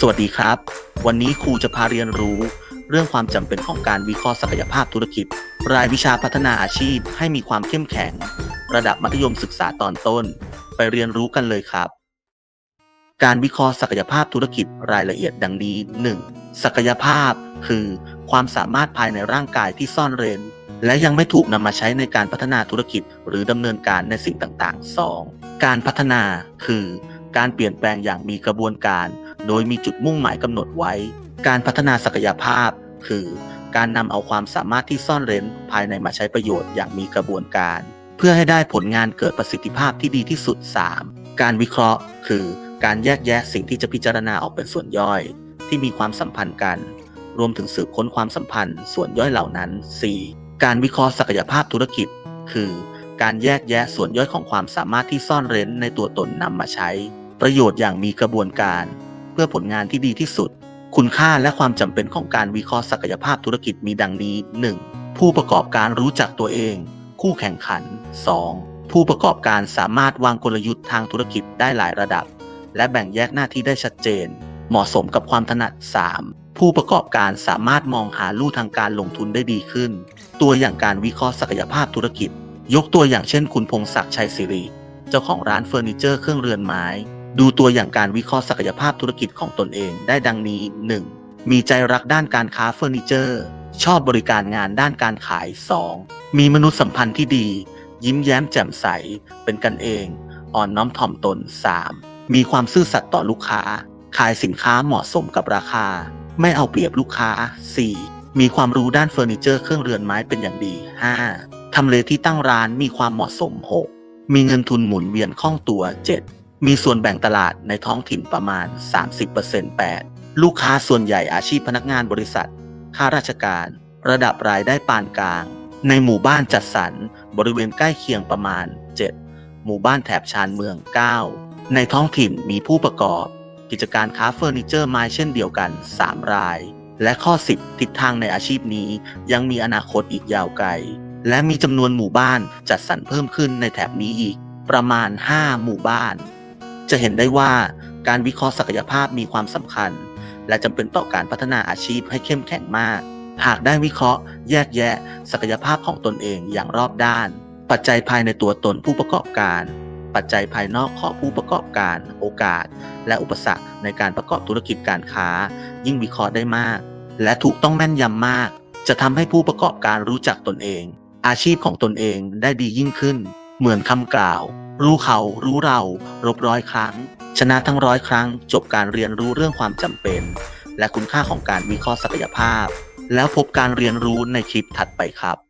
สวัสดีครับ วันนี้ครูจะพาเรียนรู้ เรื่องความจำเป็นของการวิเคราะห์ศักยภาพธุรกิจ รายวิชาพัฒนาอาชีพให้มีความเข้มแข็ง ระดับมัธยมศึกษาตอนต้น ไปเรียนรู้กันเลยครับ การวิเคราะห์ศักยภาพธุรกิจรายละเอียดดังนี้ 1. ศักยภาพ คือ ความสามารถภายในร่างกายที่ซ่อนเร้นและยังไม่ถูกนำมาใช้ในการพัฒนาธุรกิจ หรือดำเนินการในสิ่งต่างๆ 2. การพัฒนาคือ การเปลี่ยนแปลงอย่างมีกระบวนการ โดยมีจุดมุ่งหมายกำหนดไว้ การพัฒนาศักยภาพ คือการนำเอาความสามารถที่ซ่อนเร้นภายในมาใช้ประโยชน์อย่างมีกระบวนการ เพื่อให้ได้ผลงานเกิดประสิทธิภาพที่ดีที่สุด 3. การวิเคราะห์ คือการแยกแยะสิ่งที่จะพิจารณาออกเป็นส่วนย่อย ที่มีความสัมพันธ์กัน รวมถึงสืบค้นความสัมพันธ์ ส่วนย่อยเหล่านั้น 4. การวิเคราะห์ศักยภาพธุรกิจ คือการแยกแยะส่วนย่อยของความสามารถที่ซ่อนเร้นในตัวตนนำมาใช้ ประโยชน์อย่างมีกระบวนการ เพื่อผลงานที่ดีที่สุด คุณค่าและความจำเป็นของการวิเคราะห์ศักยภาพธุรกิจมีดังนี้ 1. ผู้ประกอบการรู้จักตัวเอง คู่แข่งขัน 2. ผู้ประกอบการสามารถวางกลยุทธ์ทางธุรกิจได้หลายระดับ และแบ่งแยกหน้าที่ได้ชัดเจน เหมาะสมกับความถนัด 3. ผู้ประกอบการสามารถมองหาลู่ทางการลงทุนได้ดีขึ้น ตัวอย่างการวิเคราะห์ศักยภาพธุรกิจ ยกตัวอย่างเช่นคุณพงศักดิ์ชัยศิริ เจ้าของร้านเฟอร์นิเจอร์เครื่องเรือนไม้ ดูตัวอย่างการวิเคราะห์ศักยภาพธุรกิจของตนเองได้ดังนี้ 1. มีใจรักด้านการค้าเฟอร์นิเจอร์ ชอบบริการงานด้านการขาย 2. มีมนุษยสัมพันธ์ที่ดี ยิ้มแย้มแจ่มใส เป็นกันเอง อ่อนน้อมถ่อมตน 3. มีความซื่อสัตย์ต่อลูกค้า ขายสินค้าเหมาะสมกับราคา ไม่เอาเปรียบลูกค้า 4. มีความรู้ด้านเฟอร์นิเจอร์เครื่องเรือนไม้เป็นอย่างดี 5. ทำเลที่ตั้งร้านมีความเหมาะสม 6. มีเงินทุนหมุนเวียนคล่องตัว 7. มีส่วนแบ่งตลาดในท้องถิ่นประมาณ 30% 8. ลูกค้าส่วนใหญ่อาชีพพนักงานบริษัท ข้าราชการ ระดับรายได้ปานกลาง ในหมู่บ้านจัดสรรบริเวณใกล้เคียงประมาณ 7. หมู่บ้านแถบชานเมือง 9. ในท้องถิ่นมีผู้ประกอบ กิจการค้าเฟอร์นิเจอร์ไม้เช่นเดียวกัน 3 ราย และข้อ 10 ทิศทางในอาชีพนี้ยังมีอนาคตอีกยาวไกล และมีจำนวนหมู่บ้านจัดสรรเพิ่มขึ้นในแถบนี้อีก ประมาณ 5 หมู่บ้าน จะเห็นได้ว่าการวิเคราะห์ศักยภาพมีความสำคัญ และจำเป็นต่อการพัฒนาอาชีพให้เข้มแข็งมาก หากได้วิเคราะห์ แยกแยะ ศักยภาพของตนเองอย่างรอบด้าน ปัจจัยภายในตัวตนผู้ประกอบการ ปัจจัยภายนอกของผู้ประกอบการ โอกาส และอุปสรรคในการประกอบธุรกิจการค้า ยิ่งวิเคราะห์ได้มาก และถูกต้องแม่นยำมาก จะทำให้ผู้ประกอบการรู้จักตนเอง อาชีพของตนเองได้ดียิ่งขึ้น เหมือนคำกล่าว รู้เขารู้เรา รบร้อยครั้ง ชนะทั้งร้อยครั้ง จบการเรียนรู้เรื่องความจำเป็น และคุณค่าของการวิเคราะห์ศักยภาพ แล้วพบการเรียนรู้ในคลิปถัดไปครับ